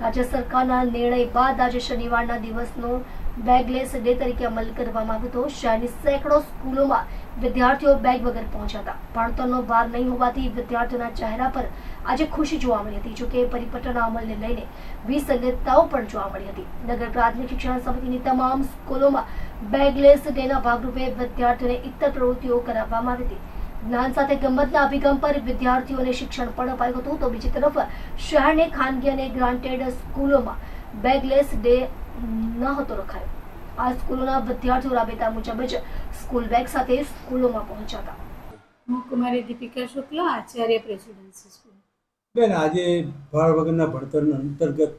રાજ્ય સરકારના નિર્ણય બાદ આજે શનિવારના દિવસનો બેગલેસ ડે તરીકે અમલ કરવામાં આવ્યો હતો. શહેરની સેંકડો સ્કૂલોમાં વિદ્યાર્થીઓ બેગ વગર પહોંચ્યા હતા. ભણતરનો ભાર નહીં હોવાથી વિદ્યાર્થીઓના ચહેરા પર આજે ખુશી જોવા મળી હતી, જોકે પરિપત્રના અમલને લઈને વિસંગતતાઓ પણ જોવા મળી હતી. નગર પ્રાથમિક શિક્ષણ સમિતિની તમામ સ્કૂલોમાં બેગલેસ ડેના ભાગરૂપે વિદ્યાર્થીઓને ઇતર પ્રવૃત્તિઓ કરાવવામાં આવી હતી. જ્ઞાન સાથે ગમતના અભિગમ પર વિદ્યાર્થીઓને શિક્ષણ પણ અપાયું હતું. તો બીજી તરફ શહેરની ખાનગી અને ગ્રાન્ટેડ સ્કૂલોમાં બેગલેસ ડે ન હતો રખાયો. આ સ્કૂલોના વિદ્યાર્થીઓ રાબેતા મુજબ જ સ્કૂલ બેગ સાથે સ્કૂલોમાં પહોંચ્યા હતા. હું કુમારી દીપિકા શુક્લા આચાર્ય પ્રેસિડેન્સી સ્કૂલ બેન આજે ભાર વગરના ભણતરના અંતર્ગત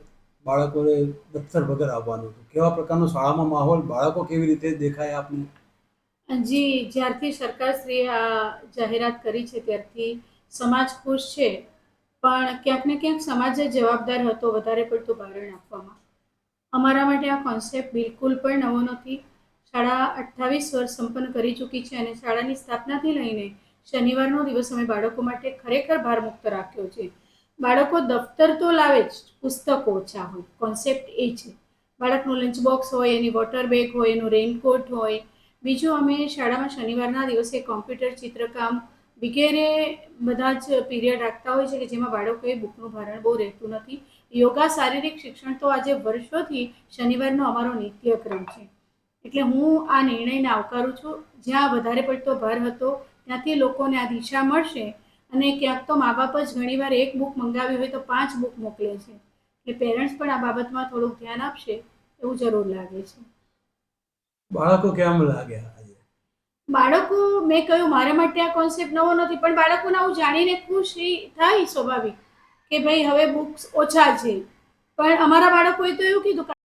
બાળકોને દફતર વગર આવવાનું હતું. કેવા પ્રકારનો શાળામાં માહોલ બાળકો કેવી રીતે દેખાય આપને? જી, જ્યારથી સરકારશ્રીએ આ જાહેરાત કરી છે, ત્યારથી સમાજ ખુશ છે. પણ ક્યાંક ને ક્યાંક સમાજ જ જવાબદાર હતો વધારે પડતું ભારણ આપવામાં. અમારા માટે આ કોન્સેપ્ટ બિલકુલ પણ નવો નથી. શાળા અઠ્ઠાવીસ વર્ષ સંપન્ન કરી ચૂકી છે અને શાળાની સ્થાપનાથી લઈને શનિવારનો દિવસ અમે બાળકો માટે ખરેખર ભારમુક્ત રાખ્યો છે. બાળકો દફતર તો લાવે જ, પુસ્તકો ઓછા હોય કોન્સેપ્ટ એ છે. બાળકનું લંચ બોક્સ હોય, એની વોટર બેગ હોય, એનું રેઇનકોટ હોય બીજું અમે શાળામાં શનિવારના દિવસે કોમ્પ્યુટર ચિત્રકામ વગેરે બધા જ પીરિયડ રાખતા હોય છે કે જેમાં બાળકોએ બુકનું ભારણ બહુ રહેતું નથી. યોગા, શારીરિક શિક્ષણ તો આજે વર્ષોથી શનિવારનો અમારો નિત્યક્રમ છે. એટલે હું આ નિર્ણયને આવકારું છું. જ્યાં વધારે પડતો ભાર હતો, ત્યાંથી લોકોને આ દિશા મળશે અને ક્યાંક તો મા બાપ જ ઘણીવાર એક બુક મંગાવી હોય તો પાંચ બુક મોકલે છે. એટલે પેરેન્ટ્સ પણ આ બાબતમાં થોડુંક ધ્યાન આપશે એવું જરૂર લાગે છે. બાળકો કેમ લાગ્યા બાળકો, મેં કહ્યું, મારા માટે આ કોન્સેપ્ટ નવો નથી, પણ બાળકોને આવું જાણીને ખુશી થાય સ્વાભાવિક કે ભાઈ હવે બુક્સ ઓછા છે. પણ અમારા બાળકોએ તો એવું કીધું